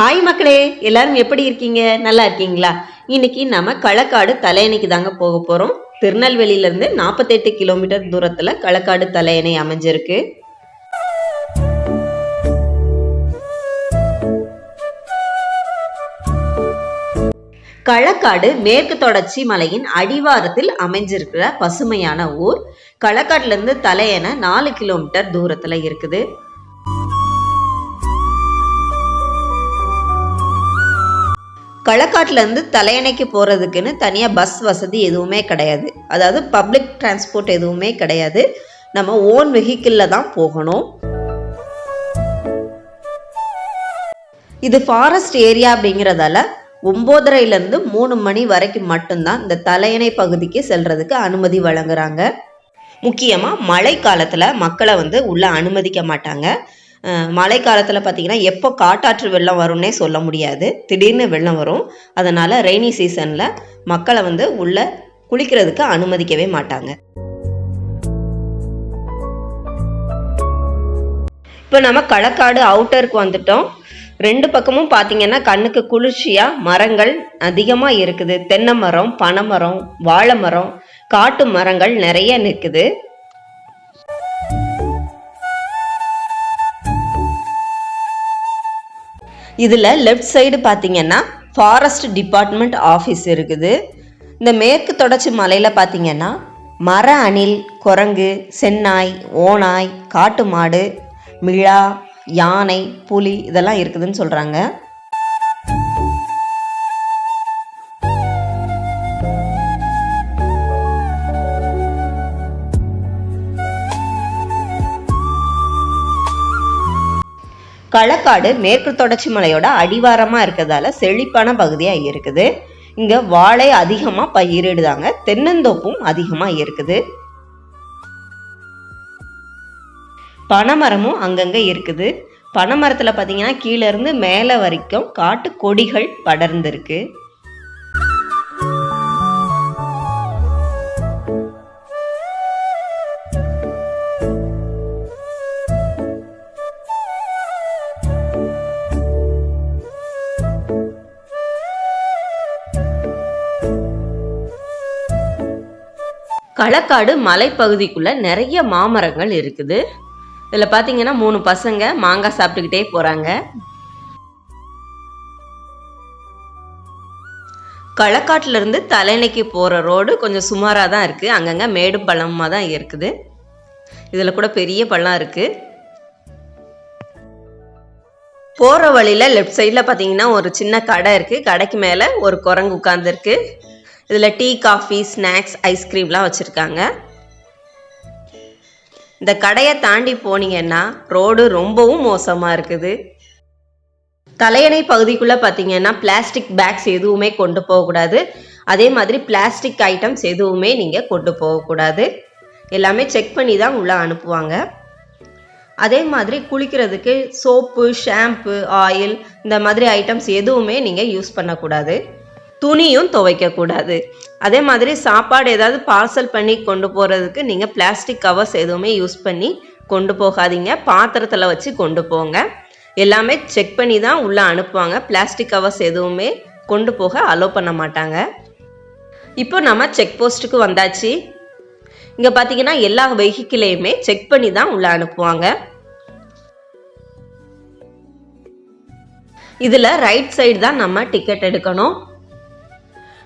Hi மக்களே எல்லாரும் எப்படி இருக்கீங்க? நல்லா இருக்கீங்களா? இன்னைக்கு நம்ம களக்காடு தலையணைக்கு தாங்க போக போகிறோம் திருநெல்வேலியிலேருந்து நாற்பத்தெட்டு கிலோமீட்டர் தூரத்தில் களக்காடு தலையணை அமைஞ்சிருக்கு. களக்காடு மேற்கு தொடர்ச்சி மலையின் அடிவாரத்தில் அமைஞ்சிருக்கிற பசுமையான ஊர். களக்காட்டிலேருந்து தலையணை நாலு கிலோமீட்டர் தூரத்தில் இருக்குது. களக்காட்டிலேருந்து தலையணைக்கு போகிறதுக்குன்னு தனியாக பஸ் வசதி எதுவுமே கிடையாது. அதாவது பப்ளிக் டிரான்ஸ்போர்ட் எதுவுமே கிடையாது. நம்ம ஓன் வெஹிக்கிளில் தான் போகணும். இது ஃபாரஸ்ட் ஏரியா அப்படிங்கிறதால ஒம்போதரையிலேருந்து மூணு மணி வரைக்கும் மட்டும்தான் இந்த தலையணை பகுதிக்கு செல்றதுக்கு அனுமதி வழங்குறாங்க. முக்கியமாக மழை காலத்தில் மக்களை வந்து உள்ளே அனுமதிக்க மாட்டாங்க. மழை காலத்தில் பார்த்தீங்கன்னா எப்போ காட்டாற்று வெள்ளம் வரும்னே சொல்ல முடியாது. திடீர்னு வெள்ளம் வரும். அதனால் ரெய்னி சீசனில் மக்களை வந்து உள்ளே குளிக்கிறதுக்கு அனுமதிக்கவே மாட்டாங்க. இப்போ நம்ம களக்காடு அவுட்டருக்கு வந்துட்டோம். ரெண்டு பக்கமும் பார்த்தீங்கன்னா கண்ணுக்கு குளிர்ச்சியாக மரங்கள் அதிகமாக இருக்குது. தென்னை மரம் பனைமரம் வாழை மரம் காட்டு மரங்கள் நிறைய நிற்குது இதில் லெஃப்ட் சைடு பார்த்தீங்கன்னா ஃபாரஸ்ட் டிபார்ட்மெண்ட் ஆஃபீஸ் இருக்குது. இந்த மேற்கு தொடர்ச்சி மலையில் பார்த்தீங்கன்னா மர அணில் குரங்கு சென்னாய் ஓநாய் காட்டு மாடு மிழா யானை புலி இதெல்லாம் இருக்குதுன்னு சொல்கிறாங்க களக்காடு மேற்கு தொடர்ச்சி மலையோட அடிவாரமாக இருக்கிறதால செழிப்பான பகுதியாக இருக்குது. இங்கே வாழை அதிகமாக பயிரிடுதாங்க தென்னந்தோப்பும் அதிகமாக இருக்குது. பனைமரமும் அங்கங்கே இருக்குது. பனைமரத்தில் பார்த்தீங்கன்னா கீழேருந்து மேலே வரைக்கும் காட்டு கொடிகள் படர்ந்திருக்கு. களக்காடு மலைப்பகுதிக்குள்ளே நிறைய மாமரங்கள் இருக்குது. இதில் பார்த்தீங்கன்னா மூணு பசங்க மாங்காய் சாப்பிட்டுக்கிட்டே போகிறாங்க களக்காட்டிலேருந்து தலைனைக்கு போகிற ரோடு கொஞ்சம் சுமாராக தான் இருக்குது அங்கங்கே மேடு பள்ளமாக தான் இருக்குது. இதில் கூட பெரிய பள்ளம் இருக்குது போகிற வழியில் லெஃப்ட் சைடில் பார்த்தீங்கன்னா ஒரு சின்ன கடை இருக்குது கடைக்கு மேலே ஒரு குரங்கு உட்காந்துருக்கு இதில் டீ காஃபி ஸ்நாக்ஸ் ஐஸ்கிரீம்லாம் வச்சுருக்காங்க. இந்த கடையை தாண்டி போனீங்கன்னா ரோடு ரொம்பவும் மோசமாக இருக்குது. தலையணை பகுதிக்குள்ளே பார்த்தீங்கன்னா பிளாஸ்டிக் பேக்ஸ் எதுவுமே கொண்டு போகக்கூடாது அதே மாதிரி பிளாஸ்டிக் ஐட்டம்ஸ் எதுவுமே நீங்கள் கொண்டு போகக்கூடாது எல்லாமே செக் பண்ணி தான் உள்ளே அனுப்புவாங்க. அதே மாதிரி குளிக்கிறதுக்கு சோப்பு ஷாம்பு ஆயில் இந்த மாதிரி ஐட்டம்ஸ் எதுவுமே நீங்கள் யூஸ் பண்ணக்கூடாது. துணியும் துவைக்கக்கூடாது. அதே மாதிரி சாப்பாடு ஏதாவது பார்சல் பண்ணி கொண்டு போகிறதுக்கு நீங்கள் பிளாஸ்டிக் கவர்ஸ் எதுவுமே யூஸ் பண்ணி கொண்டு போகாதீங்க. பாத்திரத்தில் வச்சு கொண்டு போங்க. எல்லாமே செக் பண்ணி தான் உள்ளே அனுப்புவாங்க. பிளாஸ்டிக் கவர்ஸ் எதுவுமே கொண்டு போக அலோவ் பண்ண மாட்டாங்க. இப்போ நம்ம செக் போஸ்ட்டுக்கு வந்தாச்சு. இங்கே பார்த்தீங்கன்னா எல்லா வெஹிக்கிளையுமே செக் பண்ணி தான் உள்ளே அனுப்புவாங்க. இதில் ரைட் சைடு தான் நம்ம டிக்கெட் எடுக்கணும்.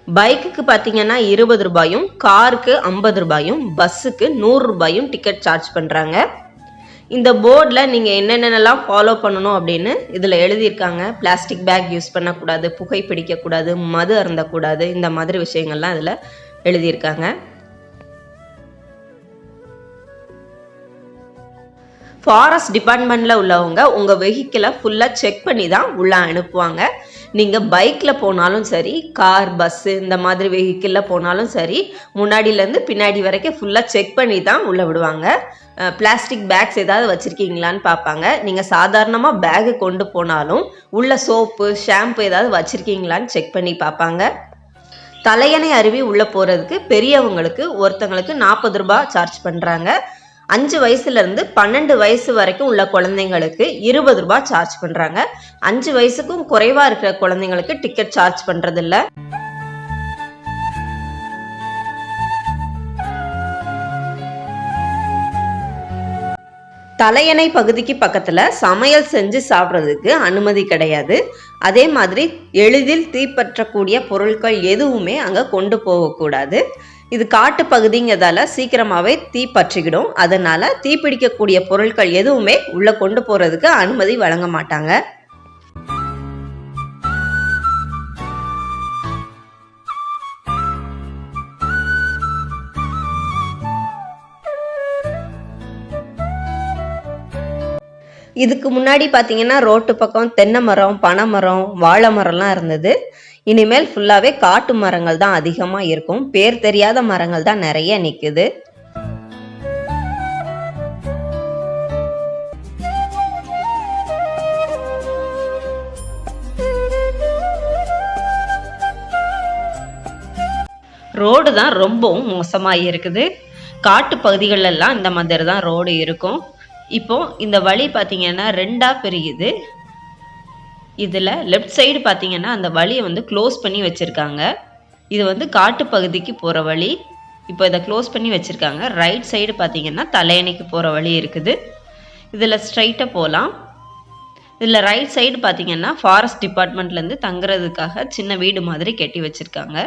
பைக்குக்கு பார்த்தீங்கன்னா இருபது ரூபாயும் காருக்கு ஐம்பது ரூபாயும் பஸ்ஸுக்கு நூறு ரூபாயும் டிக்கெட் சார்ஜ் பண்ணுறாங்க இந்த போர்டில் நீங்கள் என்னென்னலாம் ஃபாலோ பண்ணணும் அப்படின்னு இதில் எழுதியிருக்காங்க. பிளாஸ்டிக் பேக் யூஸ் பண்ணக்கூடாது புகை பிடிக்கக்கூடாது மது அருந்தக்கூடாது இந்த மாதிரி விஷயங்கள்லாம் இதில் எழுதியிருக்காங்க. ஃபாரஸ்ட் டிபார்ட்மெண்ட்டில் உள்ளவங்க உங்கள் வெஹிக்கிளை ஃபுல்லாக செக் பண்ணி தான் உள்ளே அனுப்புவாங்க. நீங்கள் பைக்கில் போனாலும் சரி கார் பஸ்ஸு இந்த மாதிரி வெஹிக்கிளில் போனாலும் சரி முன்னாடியிலேருந்து பின்னாடி வரைக்கும் ஃபுல்லாக செக் பண்ணி தான் உள்ளே விடுவாங்க. பிளாஸ்டிக் பேக்ஸ் ஏதாவது வச்சுருக்கீங்களான்னு பார்ப்பாங்க. நீங்கள் சாதாரணமாக பேகு கொண்டு போனாலும் உள்ள சோப்பு ஷாம்பு ஏதாவது வச்சுருக்கீங்களான்னு செக் பண்ணி பார்ப்பாங்க. தலையணை அருவி உள்ளே போகிறதுக்கு பெரியவங்களுக்கு ஒருத்தங்களுக்கு நாற்பது ரூபாய் சார்ஜ் பண்ணுறாங்க அஞ்சு வயசுல இருந்து பன்னெண்டு வயசு வரைக்கும் உள்ள குழந்தைங்களுக்கு இருபது ரூபாய் சார்ஜ் பண்றாங்க. அஞ்சு வயசுக்கும் குறைவா இருக்கிற குழந்தைங்களுக்கு டிக்கெட் சார்ஜ் பண்றது இல்ல. தலையணை பகுதிக்கு பக்கத்துல சமையல் செஞ்சு சாப்பிட்றதுக்கு அனுமதி கிடையாது. அதே மாதிரி எளிதில் தீப்பற்றக்கூடிய பொருட்கள் எதுவுமே அங்க கொண்டு போகக்கூடாது. இது காட்டு பகுதிங்கிறதால சீக்கிரமாவே தீ பற்றிக்கிடும். அதனால் தீப்பிடிக்கக்கூடிய பொருட்கள் எதுவுமே உள்ள கொண்டு போறதுக்கு அனுமதி வழங்க மாட்டாங்க. இதுக்கு முன்னாடி பார்த்தீங்கன்னா ரோட்டு பக்கம் தென்னை மரம் பனை மரம் வாழை மரம்லாம் இருந்தது. இனிமேல் ஃபுல்லாகவே காட்டு மரங்கள் தான் அதிகமாக இருக்கும். பேர் தெரியாத மரங்கள் தான் நிறைய நிற்குது ரோடு தான் ரொம்பவும் மோசமாக இருக்குது. காட்டு பகுதிகளெல்லாம் இந்த மாதிரி தான் ரோடு இருக்கும். இப்போ இந்த வழி பார்த்தீங்கன்னா ரெண்டாக பிரியுது. இதில் லெஃப்ட் சைடு பார்த்தீங்கன்னா அந்த வழியை வந்து க்ளோஸ் பண்ணி வச்சுருக்காங்க. இது வந்து காட்டு பகுதிக்கு போகிற வழி. இப்போ இதை க்ளோஸ் பண்ணி வச்சுருக்காங்க. ரைட் சைடு பார்த்தீங்கன்னா தலையணைக்கு போகிற வழி இருக்குது. இதில் ஸ்ட்ரைட்டாக போகலாம் இதில் ரைட் சைடு பார்த்தீங்கன்னா ஃபாரஸ்ட் டிபார்ட்மெண்ட்லேருந்து தங்குறதுக்காக சின்ன வீடு மாதிரி கட்டி வச்சுருக்காங்க.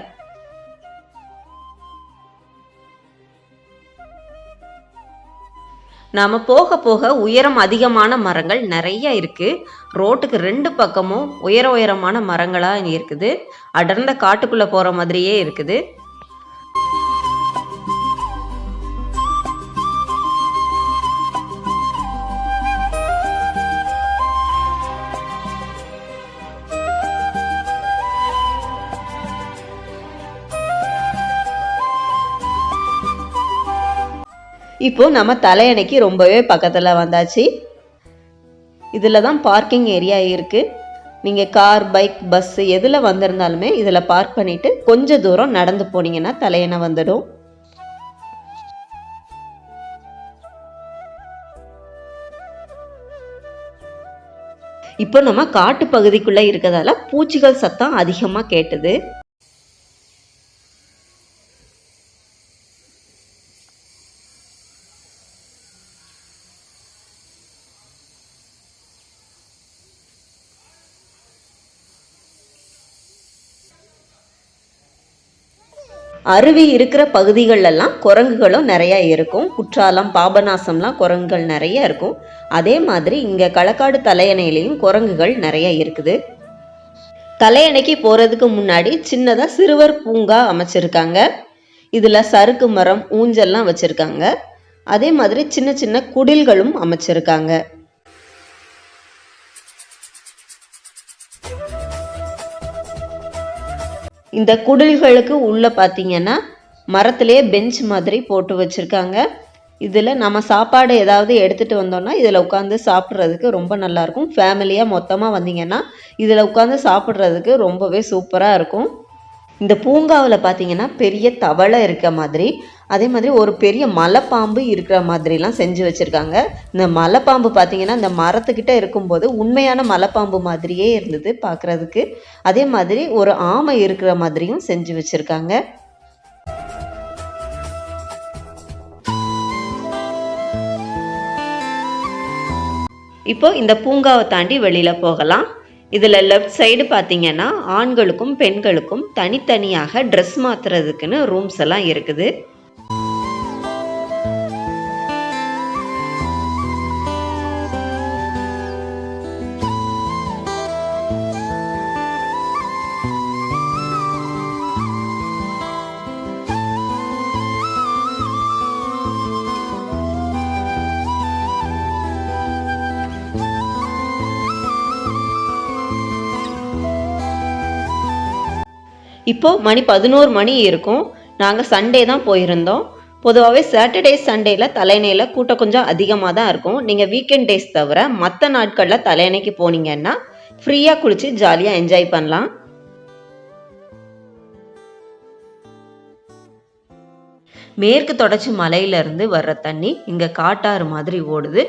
நாம் போக போக உயரம் அதிகமான மரங்கள் நிறைய இருக்குது ரோட்டுக்கு ரெண்டு பக்கமும் உயர உயரமான மரங்களாக இருக்குது. அடர்ந்த காட்டுக்குள்ளே போகிற மாதிரியே இருக்குது. இப்போது நம்ம தலையணைக்கு ரொம்பவே பக்கத்தில் வந்தாச்சு. இதில் தான் பார்க்கிங் ஏரியா இருக்குது நீங்கள் கார் பைக் பஸ்ஸு எதில் வந்திருந்தாலுமே இதில் பார்க் பண்ணிவிட்டு கொஞ்சம் தூரம் நடந்து போனீங்கன்னா தலையணை வந்துடும். இப்போ நம்ம காட்டு பகுதிக்குள்ளே இருக்கிறதால பூச்சிகள் சத்தம் அதிகமாக கேட்டது. அருவி இருக்கிற பகுதிகளெல்லாம் குரங்குகளும் நிறையா இருக்கும். குற்றாலம் பாபநாசம்லாம் குரங்குகள் நிறைய இருக்கும். அதே மாதிரி இங்கே களக்காடு தலையணையிலையும் குரங்குகள் நிறைய இருக்குது. தலையணைக்கு போகிறதுக்கு முன்னாடி சின்னதாக சிறுவர் பூங்கா அமைச்சிருக்காங்க. இதில் சறுக்கு மரம் ஊஞ்சல்லாம் வச்சுருக்காங்க. அதே மாதிரி சின்ன சின்ன குடில்களும் அமைச்சிருக்காங்க. இந்த குடில்களுக்கு உள்ளே பார்த்தீங்கன்னா மரத்திலே பெஞ்ச் மாதிரி போட்டு வச்சுருக்காங்க. இதில் நம்ம சாப்பாடு ஏதாவது எடுத்துகிட்டு வந்தோம்னா இதில் உட்காந்து சாப்பிட்றதுக்கு ரொம்ப நல்லாயிருக்கும். ஃபேமிலியாக மொத்தமாக வந்தீங்கன்னா இதில் உட்காந்து சாப்பிட்றதுக்கு ரொம்பவே சூப்பராக இருக்கும். இந்த பூங்காவில் பார்த்தீங்கன்னா பெரிய தவளை இருக்க மாதிரி அதே மாதிரி ஒரு பெரிய மலைப்பாம்பு இருக்கிற மாதிரிலாம் செஞ்சு வச்சுருக்காங்க. இந்த மலைப்பாம்பு பார்த்தீங்கன்னா இந்த மரத்துக்கிட்ட இருக்கும்போது உண்மையான மலைப்பாம்பு மாதிரியே இருந்தது பார்க்குறதுக்கு. அதே மாதிரி ஒரு ஆமை இருக்கிற மாதிரியும் செஞ்சு வச்சுருக்காங்க. இப்போ இந்த பூங்காவை தாண்டி வெளியில் போகலாம். இதில் லெஃப்ட் சைடு பார்த்தீங்கன்னா ஆண்களுக்கும் பெண்களுக்கும் தனித்தனியாக ட்ரெஸ் மாற்றுறதுக்குன்னு ரூம்ஸ் எல்லாம் இருக்குது. இப்போது மணி பதினோரு மணி இருக்கும். நாங்கள் சண்டே தான் போயிருந்தோம். பொதுவாகவே சாட்டர்டே சண்டேயில் தலையணையில் கூட்டம் கொஞ்சம் அதிகமாக தான் இருக்கும். நீங்கள் வீக்கெண்ட் டேஸ் தவிர மற்ற நாட்களில் தலையணைக்கு போனீங்கன்னா ஃப்ரீயாக குளித்து ஜாலியாக என்ஜாய் பண்ணலாம். மேற்கு தொடர்ச்சி மலையிலேருந்து வர்ற தண்ணி இங்கே காட்டாறு மாதிரி ஓடுது.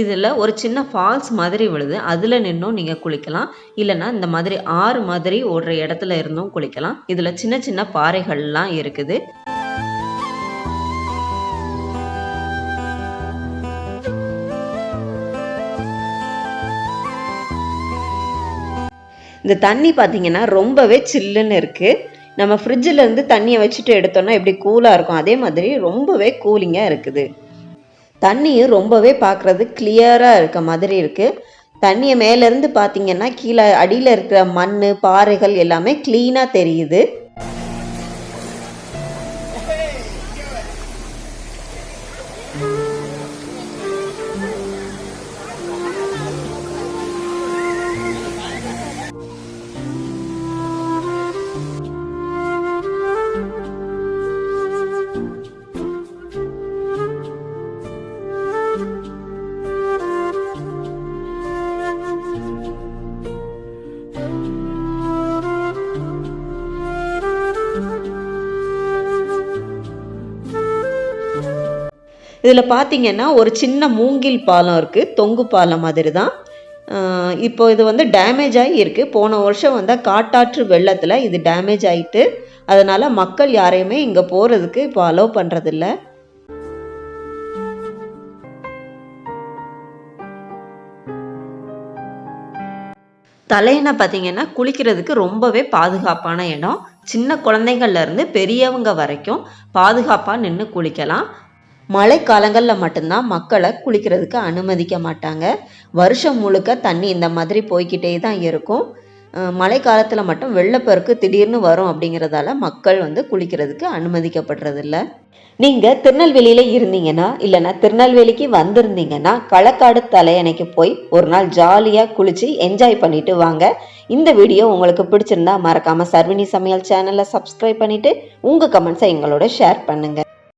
இதில் ஒரு சின்ன ஃபால்ஸ் மாதிரி விழுது. அதில் நின்றும் நீங்கள் குளிக்கலாம். இல்லைன்னா இந்த மாதிரி ஆறு மாதிரி ஓடுற இடத்துல இருந்தும் குளிக்கலாம். இதில் சின்ன சின்ன பாறைகள்லாம் இருக்குது. இந்த தண்ணி பார்த்தீங்கன்னா ரொம்பவே சில்லுன்னு இருக்குது நம்ம ஃப்ரிட்ஜில் இருந்து தண்ணியை வச்சுட்டு எடுத்தோம்னா எப்படி கூலாக இருக்கும்? அதே மாதிரி ரொம்பவே கூலிங்காக இருக்குது. தண்ணியும் ரொம்பவே பார்க்குறது கிளியராக இருக்க மாதிரி இருக்குது தண்ணியை மேலேருந்து பார்த்தீங்கன்னா கீழே அடியில் இருக்கிற மண் பாறைகள் எல்லாமே க்ளீனாக தெரியுது. இதில் பார்த்தீங்கன்னா ஒரு சின்ன மூங்கில் பாலம் இருக்குது தொங்கு பாலம் மாதிரி தான் இப்போ இது வந்து டேமேஜ் ஆகி இருக்குது போன வருஷம் வந்த காட்டாற்று வெள்ளத்தில் இது டேமேஜ் ஆகிட்டு அதனால் மக்கள் யாரையுமே இங்கே போகிறதுக்கு இப்போ அலோவ் பண்ணுறதில்ல தலையணை பார்த்தீங்கன்னா குளிக்கிறதுக்கு ரொம்பவே பாதுகாப்பான இடம் சின்ன குழந்தைங்கள்லேருந்து பெரியவங்க வரைக்கும் பாதுகாப்பாக நின்று குளிக்கலாம். மழை காலங்களில் மட்டும்தான் மக்களை குளிக்கிறதுக்கு அனுமதிக்க மாட்டாங்க. வருஷம் முழுக்க தண்ணி இந்த மாதிரி போய்க்கிட்டே தான் இருக்கும். மழை காலத்தில் மட்டும் வெள்ளப்பெருக்கு திடீர்னு வரும் அப்படிங்கிறதால மக்கள் வந்து குளிக்கிறதுக்கு அனுமதிக்கப்படுறதில்ல. நீங்கள் திருநெல்வேலியில் இருந்தீங்கன்னா இல்லைனா திருநெல்வேலிக்கு வந்திருந்தீங்கன்னா களக்காடு தலையணைக்கு போய் ஒரு நாள் ஜாலியாக குளித்து என்ஜாய் பண்ணிட்டு வாங்க. இந்த வீடியோ உங்களுக்கு பிடிச்சிருந்தா மறக்காமல் சர்வினி சமையல் சேனலை சப்ஸ்கிரைப் பண்ணிவிட்டு உங்கள் கமெண்ட்ஸை எங்களோட ஷேர் பண்ணுங்கள்